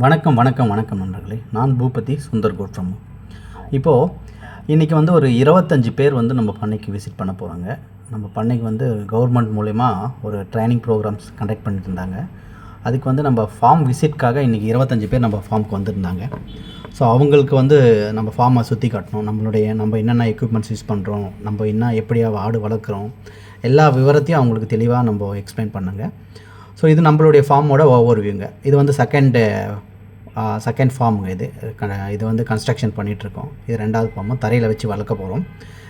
வணக்கம் வணக்கம் வணக்கம் நண்பர்களே. நான் பூபதி சுந்தர் கோட்ரம். இப்போது இன்றைக்கி வந்து ஒரு இருபத்தஞ்சி பேர் வந்து நம்ம பண்ணைக்கு விசிட் பண்ண போகிறாங்க நம்ம பண்ணைக்கு வந்து கவர்மெண்ட் மூலயமா ஒரு ட்ரைனிங் ப்ரோக்ராம்ஸ் கண்டக்ட் பண்ணிட்டு இருந்தாங்க. அதுக்கு வந்து நம்ம ஃபார்ம் விசிட்காக இன்றைக்கி இருபத்தஞ்சி பேர் நம்ம ஃபார்முக்கு வந்திருந்தாங்க. ஸோ அவங்களுக்கு வந்து நம்ம ஃபார்மை சுற்றி காட்டணும். நம்மளுடைய நம்ம என்னென்ன எக்யூப்மெண்ட்ஸ் யூஸ் பண்ணுறோம் நம்ம என்ன எப்படியா ஆடு வளர்க்குறோம் எல்லா விவரத்தையும் அவங்களுக்கு தெளிவாக நம்ம எக்ஸ்பிளைன் பண்ணுங்கள் ஸோ இது நம்மளுடைய ஃபார்மோட ஓவர் வியூங்க இது வந்து செகண்டு செகண்ட் ஃபார்முங்க இது. க- இது வந்து கன்ஸ்ட்ரக்ஷன் பண்ணிகிட்ருக்கோம் இது ரெண்டாவது ஃபார்மும் தரையில் வச்சு வளர்க்க போகிறோம்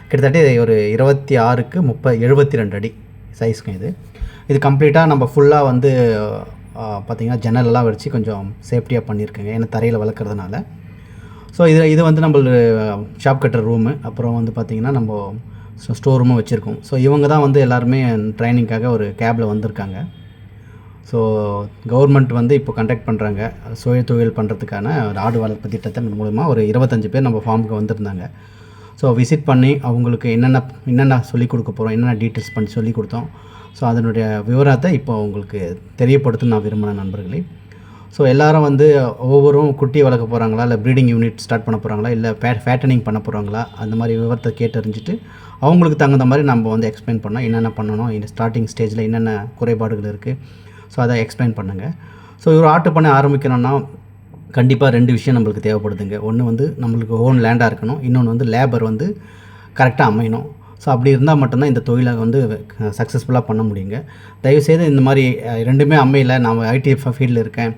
கிட்டத்தட்ட இது ஒரு இருபத்தி ஆறுக்கு முப்ப எழுபத்தி ரெண்டு அடி சைஸ்க்கு இது. இது கம்ப்ளீட்டாக நம்ம ஃபுல்லாக வந்து பார்த்திங்கன்னா ஜன்னலெல்லாம் வச்சு கொஞ்சம் சேஃப்டியாக பண்ணியிருக்கேங்க. ஏன்னா தரையில் வளர்க்குறதுனால. ஸோ இது இது வந்து நம்ம ஷாப் கட்டுற ரூமு அப்புறம் வந்து பார்த்திங்கன்னா நம்ம ஸ்டோர் ரூமும் வச்சுருக்கோம். ஸோ இவங்க தான் வந்து எல்லாருமே ட்ரைனிங்காக ஒரு கேபில் வந்திருக்காங்க. ஸோ கவர்மெண்ட் வந்து இப்போ கண்டக்ட் பண்ணுறாங்க சுய தொழில் பண்ணுறதுக்கான ஒரு ஆடு வளர்ப்பு திட்டத்தின் மூலமாக ஒரு இருபத்தஞ்சு பேர் நம்ம ஃபார்முக்கு வந்திருந்தாங்க. ஸோ விசிட் பண்ணி அவங்களுக்கு என்னென்ன என்னென்ன சொல்லிக் கொடுக்க போகிறோம் என்னென்ன டீட்டெயில்ஸ் பண்ணி சொல்லி கொடுத்தோம். ஸோ அதனுடைய விவரத்தை இப்போ உங்களுக்கு தெரியப்படுத்த நான் விரும்பின நண்பர்களே. ஸோ எல்லாரும் வந்து ஒவ்வொரும் குட்டி வளர்க்க போகிறாங்களா இல்லை ப்ரீடிங் யூனிட் ஸ்டார்ட் பண்ண போகிறாங்களா இல்லை ஃபே ஃபேட்டனிங் பண்ண போகிறாங்களா அந்த மாதிரி விவரத்தை கேட்டறிஞ்சிட்டு அவங்களுக்கு தகுந்த மாதிரி நம்ம வந்து எக்ஸ்பிளைன் பண்ணோம் என்னென்ன பண்ணணும் இந்த ஸ்டார்டிங் ஸ்டேஜில் என்னென்ன குறைபாடுகள் இருக்குது ஸோ அதை எக்ஸ்பிளைன் பண்ணுங்கள் ஸோ ஒரு ஆட்டு பண்ணை ஆரம்பிக்கணும்னா கண்டிப்பாக ரெண்டு விஷயம் நம்மளுக்கு தேவைப்படுதுங்க. ஒன்று வந்து நம்மளுக்கு ஓன் லேண்டாக இருக்கணும். இன்னொன்று வந்து லேபர் வந்து கரெக்டாக அமையணும். ஸோ அப்படி இருந்தால் மட்டும்தான் இந்த தொழிலை வந்து சக்ஸஸ்ஃபுல்லாக பண்ண முடியுங்க. தயவுசெய்து இந்த மாதிரி ரெண்டுமே அமையலை. நான் ஐடி ஃபீல்டில் இருக்கேன்.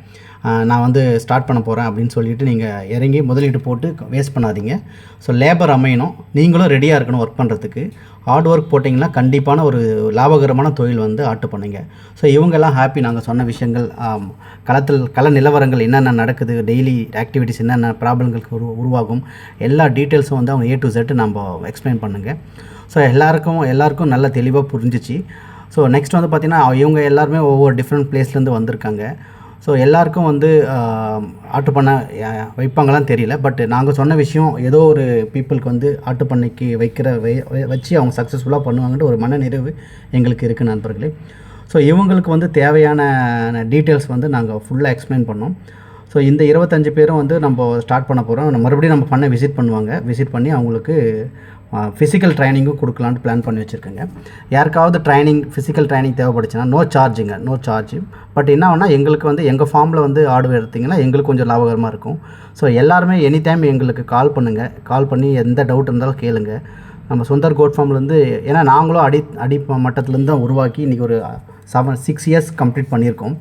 நான் வந்து ஸ்டார்ட் பண்ண போகிறேன் அப்படின்னு சொல்லிட்டு நீங்கள் இறங்கி முதலீடு போட்டு வேஸ்ட் பண்ணாதீங்க. ஸோ லேபர் அமையணும். நீங்களும் ரெடியாக இருக்கணும் ஒர்க் பண்ணுறதுக்கு ஹார்ட் ஒர்க் போட்டிங்கன்னா கண்டிப்பான ஒரு லாபகரமான தொழில் வந்து ஆட்டு பண்ணுங்க. ஸோ இவங்கெல்லாம் ஹாப்பி நாங்கள் சொன்ன விஷயங்கள் களத்தில் கள நிலவரங்கள் என்னென்ன நடக்குது டெய்லி ஆக்டிவிட்டிஸ் என்னென்ன ப்ராப்ளங்களுக்கு உரு உருவாகும் எல்லா டீட்டெயில்ஸும் வந்து அவங்க ஏ டு செட்டு நம்ம எக்ஸ்பிளைன் பண்ணுங்கள் ஸோ எல்லாருக்கும் எல்லாருக்கும் நல்ல தெளிவாக புரிஞ்சிச்சு. ஸோ நெக்ஸ்ட் வந்து பார்த்திங்கன்னா இவங்க எல்லாருமே ஒவ்வொரு டிஃப்ரெண்ட் பிளேஸ்லேருந்து வந்திருக்காங்க. ஸோ எல்லாருக்கும் வந்து ஆட்டு பண்ணை வைப்பாங்களான்னு தெரியல. பட் நாங்கள் சொன்ன விஷயம் ஏதோ ஒரு பீப்புளுக்கு வந்து ஆட்டு பண்ணைக்கு வைக்கிற வை வச்சு அவங்க சக்ஸஸ்ஃபுல்லாக பண்ணுவாங்கன்ற ஒரு மன நிறைவு எங்களுக்கு இருக்குது நண்பர்களே. ஸோ இவங்களுக்கு வந்து தேவையான டீட்டெயில்ஸ் வந்து நாங்கள் ஃபுல்லாக எக்ஸ்பிளைன் பண்ணோம். ஸோ இந்த இருபத்தஞ்சு பேரும் வந்து நம்ம ஸ்டார்ட் பண்ண போகிறோம் மறுபடியும் நம்ம பண்ண விசிட் பண்ணுவாங்க. விசிட் பண்ணி அவங்களுக்கு ஃபிசிக்கல் ட்ரைனிங்கும் கொடுக்கலான்னு பிளான் பண்ணி வச்சுருக்கேங்க. யாருக்காவது ட்ரைனிங் ஃபிசிக்கல் ட்ரைனிங் தேவைப்படுச்சுன்னா நோ சார்ஜுங்க நோ சார்ஜ் பட் என்ன ஆகுனா எங்களுக்கு வந்து எங்கள் ஃபார்மில் வந்து ஆடு எடுத்திங்கன்னா எங்களுக்கு கொஞ்சம் லாபகரமாக இருக்கும். ஸோ எல்லாருமே எனி டைம் எங்களுக்கு கால் பண்ணுங்கள் கால் பண்ணி எந்த டவுட் இருந்தாலும் கேளுங்க. நம்ம சுந்தர் கோட் ஃபார்ம்லேருந்து ஏன்னா நாங்களும் அடி அடி மட்டத்துலேருந்து தான் உருவாக்கி இன்றைக்கி ஒரு செவன் சிக்ஸ் இயர்ஸ் கம்ப்ளீட் பண்ணியிருக்கோம்.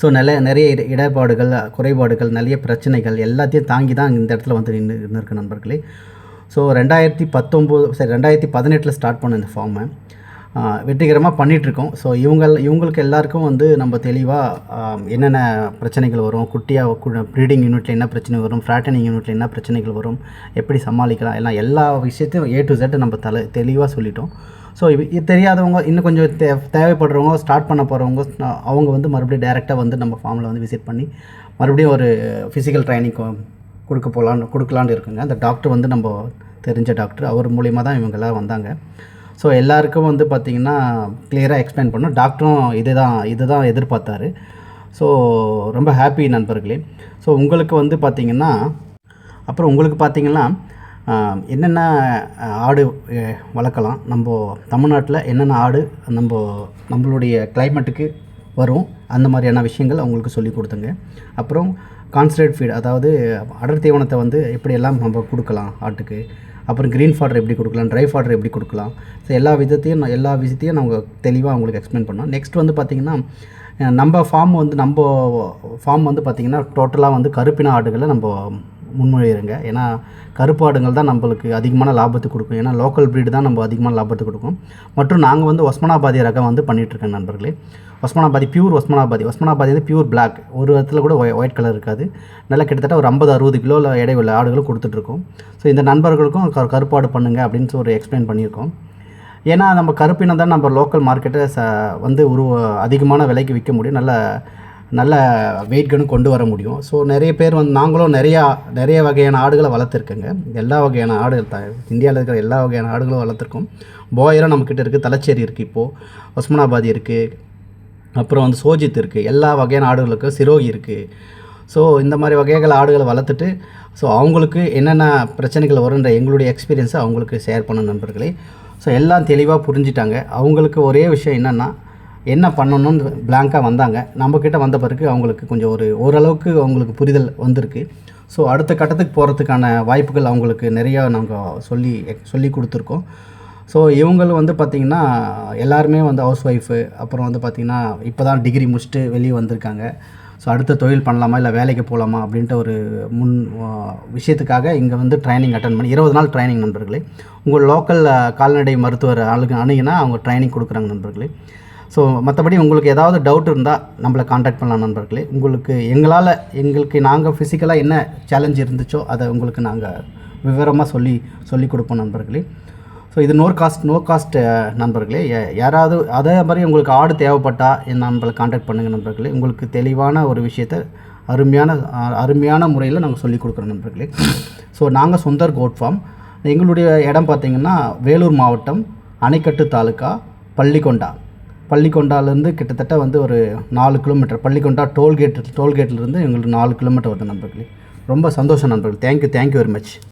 ஸோ நல்ல நிறைய இடப்பாடுகள் இடர்பாடுகள் குறைபாடுகள் நிறைய பிரச்சனைகள் எல்லாத்தையும் தாங்கி தான் இந்த இடத்துல வந்து நின்று நின்றுருக்கு நண்பர்களே. ஸோ ரெண்டாயிரத்தி பத்தொம்போது சரி ரெண்டாயிரத்தி பதினெட்டில் ஸ்டார்ட் பண்ண இந்த ஃபார்மை வெற்றிகரமாக பண்ணிகிட்ருக்கோம் ஸோ இவங்க இவங்களுக்கு எல்லாருக்கும் வந்து நம்ம தெளிவாக என்னென்ன பிரச்சனைகள் வரும் குட்டியாக ப்ரீடிங் யூனிட்டில் என்ன பிரச்சனை வரும் ஃப்ராட்டனிங் யூனிட்டில் என்ன பிரச்சனைகள் வரும் எப்படி சமாளிக்கலாம் எல்லாம் எல்லா விஷயத்தையும் ஏ டு ஜெட் நம்ம தலை தெளிவாக சொல்லிட்டோம். ஸோ இது தெரியாதவங்க இன்னும் கொஞ்சம் தே தேவைப்படுறவங்க ஸ்டார்ட் பண்ண போகிறவங்க அவங்க வந்து மறுபடியும் டேரெக்டாக வந்து நம்ம ஃபார்மில் வந்து விசிட் பண்ணி மறுபடியும் ஒரு ஃபிசிக்கல் ட்ரைனிங் கொடுக்க போகலான்னு கொடுக்கலான்னு இருக்குங்க. அந்த டாக்டர் வந்து நம்ம தெரிஞ்ச டாக்டர் அவர் மூலியமாக தான் இவங்கெல்லாம் வந்தாங்க. ஸோ எல்லாருக்கும் வந்து பார்த்திங்கன்னா கிளியராக எக்ஸ்பிளைன் பண்ணோம். டாக்டரும் இதுதான் இதுதான் எதிர்பார்த்தாரு. ஸோ ரொம்ப ஹாப்பி நண்பர்களே. ஸோ உங்களுக்கு வந்து பார்த்திங்கன்னா அப்புறம் உங்களுக்கு பார்த்திங்கன்னா என்னென்ன ஆடு வளர்க்கலாம்? நம்ம தமிழ்நாட்டில் என்னென்ன ஆடு நம்ம நம்மளுடைய கிளைமேட்டுக்கு வரும்? அந்த மாதிரியான விஷயங்கள் அவங்களுக்கு சொல்லி கொடுத்துங்க அப்புறம் கான்சன்ட்ரேட் ஃபீட் அதாவது அடர் தீவனத்தை வந்து எப்படியெல்லாம் நம்ம கொடுக்கலாம் ஆட்டுக்கு? அப்புறம் க்ரீன் ஃபாடர் எப்படி கொடுக்கலாம் ட்ரை ஃபாடர் எப்படி கொடுக்கலாம்? ஸோ எல்லா விதத்தையும் நான் எல்லா விஷயத்தையும் நாங்கள் தெளிவாக அவங்களுக்கு எக்ஸ்பிளைன் பண்ணோம். நெக்ஸ்ட் வந்து பார்த்திங்கன்னா நம்ம ஃபார்ம் வந்து நம்ம ஃபார்ம் வந்து பார்த்திங்கன்னா டோட்டலாக வந்து கருப்பின ஆடுகளை நம்ம முன்மொழிகிறங்க ஏன்னா கருப்பாடுங்கள் தான் நம்மளுக்கு அதிகமான லாபத்தை கொடுக்கும். ஏன்னா லோக்கல் ப்ரீடு தான் நம்ம அதிகமான லாபத்தை கொடுக்கும். மற்றும் நாங்கள் வந்து ஒஸ்மனாபாதி ரகம் வந்து பண்ணிகிட்ருக்கேன் நண்பர்களே. ஒஸ்மனாபாதி பியூர் ஒஸ்மனாபாதி. ஒஸ்மனாபாதி வந்து பியூர் பிளாக் ஒரு இடத்துல கூட ஒயிட் கலர் இருக்காது. நல்லா கிட்டத்தட்ட ஒரு ஐம்பது அறுபது கிலோ எடை உள்ள ஆடுகளும் கொடுத்துட்ருக்கோம் ஸோ இந்த நண்பர்களுக்கும் க கருப்பாடு பண்ணுங்கள் அப்படின்னு சொல்லி ஒரு எக்ஸ்பிளைன் பண்ணியிருக்கோம். ஏன்னா நம்ம கருப்பினம் தான் நம்ம லோக்கல் மார்க்கெட்டை ச வந்து உருவ அதிகமான விலைக்கு விற்க முடியும். நல்ல நல்ல வெயிட் கன்னு கொண்டு வர முடியும். ஸோ நிறைய பேர் வந்து நாங்களும் நிறையா நிறைய வகையான ஆடுகளை வளர்த்துருக்கோங்க. எல்லா வகையான ஆடுகள் த இந்தியாவில் இருக்கிற எல்லா வகையான ஆடுகளும் வளர்த்துருக்கோம். போயரும் நம்மக்கிட்ட இருக்குது தலைச்சேரி இருக்குது இப்போது ஒஸ்மனாபாதி இருக்குது அப்புறம் வந்து சோஜித் இருக்குது எல்லா வகையான ஆடுகளுக்கும் சிரோகி இருக்குது ஸோ இந்த மாதிரி வகைகள் ஆடுகளை வளர்த்துட்டு ஸோ அவங்களுக்கு என்னென்ன பிரச்சனைகள் வரும்ன்ற எங்களுடைய எக்ஸ்பீரியன்ஸை அவங்களுக்கு ஷேர் பண்ண நண்பர்களே. ஸோ எல்லாம் தெளிவாக புரிஞ்சிட்டாங்க. அவங்களுக்கு ஒரே விஷயம் என்னென்னா என்ன பண்ணணும்னு பிளாங்காக வந்தாங்க. நம்மக்கிட்ட வந்த பிறகு அவங்களுக்கு கொஞ்சம் ஒரு ஓரளவுக்கு அவங்களுக்கு புரிதல் வந்திருக்கு. ஸோ அடுத்த கட்டத்துக்கு போகிறதுக்கான வாய்ப்புகள் அவங்களுக்கு நிறையா நாங்கள் சொல்லி சொல்லி கொடுத்துருக்கோம். ஸோ இவங்களும் வந்து பார்த்திங்கன்னா எல்லாருமே வந்து ஹவுஸ் ஒய்ஃபு அப்புறம் வந்து பார்த்திங்கன்னா இப்போ தான் டிகிரி முடிச்சுட்டு வெளியே வந்திருக்காங்க. ஸோ அடுத்த தொழில் பண்ணலாமா இல்லை வேலைக்கு போகலாமா அப்படின்ட்டு ஒரு முன் விஷயத்துக்காக இங்கே வந்து ட்ரைனிங் அட்டன் பண்ணி இருபது நாள் ட்ரைனிங் நண்பர்களே. உங்கள் லோக்கல் கால்நடை மருத்துவர் ஆளுங்க அணுகினா அவங்க ட்ரைனிங் கொடுக்குறாங்க நண்பர்களே. ஸோ மற்றபடி உங்களுக்கு ஏதாவது டவுட் இருந்தால் நம்மளை காண்டாக்ட் பண்ணலாம் நண்பர்களே. உங்களுக்கு எங்களால் எங்களுக்கு நாங்கள் ஃபிசிக்கலாக என்ன சேலஞ்ச் இருந்துச்சோ அதை உங்களுக்கு நாங்கள் விவரமாக சொல்லி சொல்லி கொடுப்போம் நண்பர்களே. ஸோ இது நோ காஸ்ட் நோ காஸ்ட் நண்பர்களே. யா- யாராவது அதே மாதிரி உங்களுக்கு ஆடு தேவைப்பட்டால் என் நம்மளை காண்டாக்ட் பண்ணுங்கள் நண்பர்களே. உங்களுக்கு தெளிவான ஒரு விஷயத்தை அருமையான அருமையான முறையில் நாங்கள் சொல்லிக் கொடுக்குறோம் நண்பர்களே. ஸோ நாங்கள் சுந்தர் கோட் ஃபார்ம் எங்களுடைய இடம் பார்த்திங்கன்னா வேலூர் மாவட்டம் அணைக்கட்டு தாலுக்கா பள்ளிக்கொண்டா பள்ளிக்கொண்டாலேருந்து கிட்டத்தட்ட வந்து ஒரு நாலு கிலோமீட்டர். பள்ளிக்கொண்டா டோல்கேட் டோல்கேட்லேருந்து எங்களுக்கு நாலு கிலோமீட்டர் வருது நண்பர்களே. ரொம்ப சந்தோஷம் நண்பர்கள். Thank you thank you very much